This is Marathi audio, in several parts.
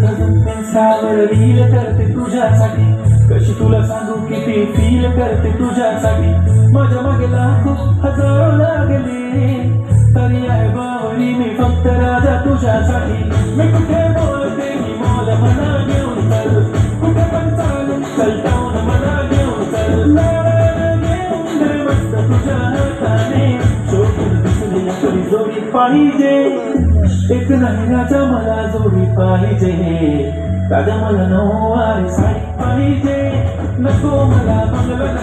धजून पेन्सावर रील करते तुझ्यासाठी. कशी तुला सांगू किती फील करते तुझ्यासाठी? माझ्या मागे लाखो हजारो लागले. तरी आहे बावरी मी फक्त राजा तुझ्यासाठी. मी कुठे बोलते? मी मोल मना घेऊन चल. कुठे पण चालू कलटावून मना घेऊन चल. घेऊन मस्त तुझ्या हाताने. शोधून दिसली तरी जोडी पाहिजे. एक नाही मला जोडी पाहिजे. राजा मला नऊवारी साडी पाहिजे. नको मला बंगला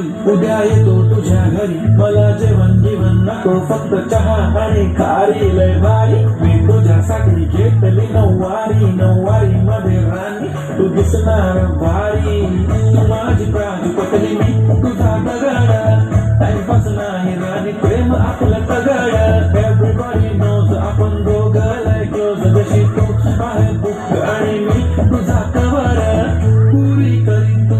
माझी उद्या येतो तुझ्या घरी. मला जेवण जीवन नको फक्त चहा आणि खारी. लय भारी. मी तुझ्यासाठी घेतली नऊवारी. नऊवारी मध्ये राणी तू दिसणार भारी. तू माझी प्राणी पटली मी तुझा दगड. टाइमपास नाही राणी प्रेम आपलं तगड. एव्हरीबॉडी नोज आपण दोघं लय क्लोज जशी तू आहे बुक आणि मी तुझा कवर पुरी करीन तू